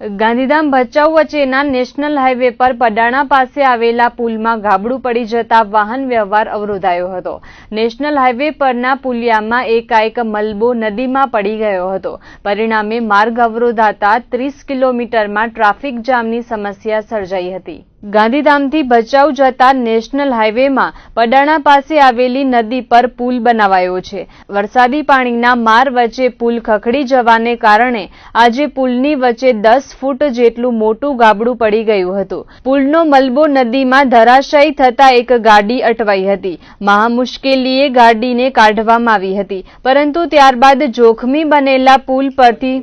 ગાંધીધામ ભચાઉ વચ્ચેના national highway પર પડાણા પાસે આવેલા પુલમાં ગાબડું પડી જતા વાહન વ્યવહાર અવરોધાયો હતો. નેશનલ હાઈવે પરના પુલિયામાં એકાએક મલબો નદીમાં પડી ગયો હતો. પરિણામે માર્ગ અવરોધાતા ત્રીસ કિલોમીટરમાં ટ્રાફિક જામની સમસ્યા સર્જાઈ હતી. ગાંધીધામથી ભચાઉ જતા નેશનલ હાઈવેમાં પડાણા પાસે આવેલી નદી પર પુલ બનાવાયો છે. વરસાદી પાણીના માર વચ્ચે પુલ ખખડી જવાને કારણે આજે પુલની વચ્ચે દસ ફૂટ જેટલું મોટું ગાબડું પડી ગયું હતું. પુલનો મલબો નદીમાં ધરાશાયી થતા એક ગાડી અટવાઈ હતી. મહા મુશ્કેલીએ ગાડીને કાઢવામાં આવી હતી. પરંતુ ત્યારબાદ જોખમી બનેલા પુલ પરથી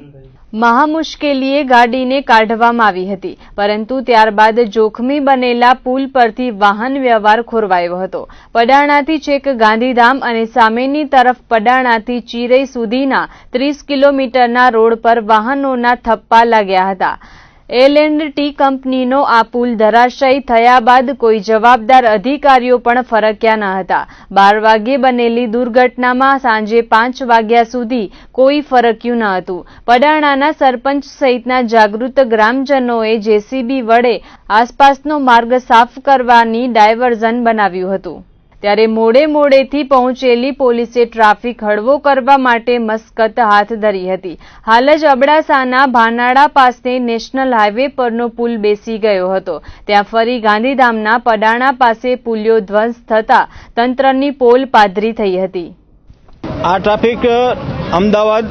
મહા મુશ્કેલીએ ગાડીને કાઢવામાં આવી હતી, પરંતુ ત્યારબાદ જોખમી બનેલા પુલ પરથી વાહન વ્યવહાર ખોરવાયો હતો. પડાણાથી છેક ગાંધીધામ અને સામેની તરફ પડાણાથી ચીરઈ સુધીના ત્રીસ કિલોમીટરના રોડ પર વાહનોના થપ્પા લાગ્યા હતા. એલ એન્ડ ટી કંપનીનો આ પુલ ધરાશાયી થયા બાદ કોઈ જવાબદાર અધિકારીઓ પણ ફરક્યા ન હતા. બાર વાગ્યે બનેલી દુર્ઘટનામાં સાંજે પાંચ વાગ્યા સુધી કોઈ ફરક્યું ન હતું. પડાણાના સરપંચ સહિતના જાગૃત ગ્રામજનોએ જેસીબી વડે આસપાસનો માર્ગ સાફ કરવાની ડાયવર્ઝન બનાવ્યું હતું. ત્યારે મોડે મોડેથી પહોંચેલી પોલીસે ટ્રાફિક હળવો કરવા માટે મસ્કત હાથ ધરી હતી. હાલ જ અબડાસાના ભાનાડા પાસે નેશનલ હાઈવે પરનો પુલ બેસી ગયો હતો. ત્યાં ફરી ગાંધીધામના પડાણા પાસે પુલિયો ધ્વંસ થતા તંત્રની પોલ પાધરી થઈ હતી. આ ટ્રાફિક અમદાવાદ,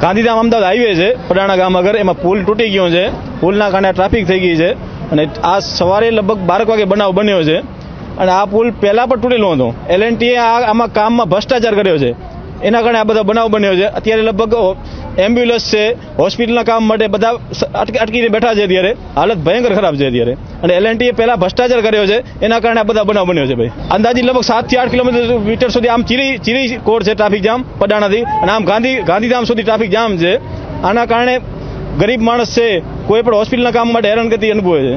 ગાંધીધામ અમદાવાદ હાઈવે છે. પડાણા ગામ આગળ એમાં પુલ તૂટી ગયો છે. પુલના કારણે ટ્રાફિક થઈ ગઈ છે. અને આ સવારે લગભગ બારક વાગે બનાવ બન્યો છે. અને આ પુલ પહેલાં પણ તૂટેલો હતો. એલએનટીએ આમાં કામમાં ભ્રષ્ટાચાર કર્યો છે. એના કારણે આ બધા બનાવ બન્યો છે. અત્યારે લગભગ એમ્બ્યુલન્સ છે હોસ્પિટલના કામ માટે બધા અટકી, અટકીને બેઠા છે અત્યારે. હાલત ભયંકર ખરાબ છે અત્યારે. અને એલએનટીએ પહેલાં ભ્રષ્ટાચાર કર્યો છે. એના કારણે આ બધા બનાવ બન્યો છે ભાઈ. અંદાજી લગભગ સાતથી આઠ કિલોમીટર મીટર સુધી આમ ચીરી ચીરી કોર છે ટ્રાફિક જામ પડાણાથી. અને આમ ગાંધી, ગાંધીધામ સુધી ટ્રાફિક જામ છે. આના કારણે ગરીબ માણસ છે, કોઈ પણ હોસ્પિટલના કામ માટે હેરાનગતિ અનુભવે છે.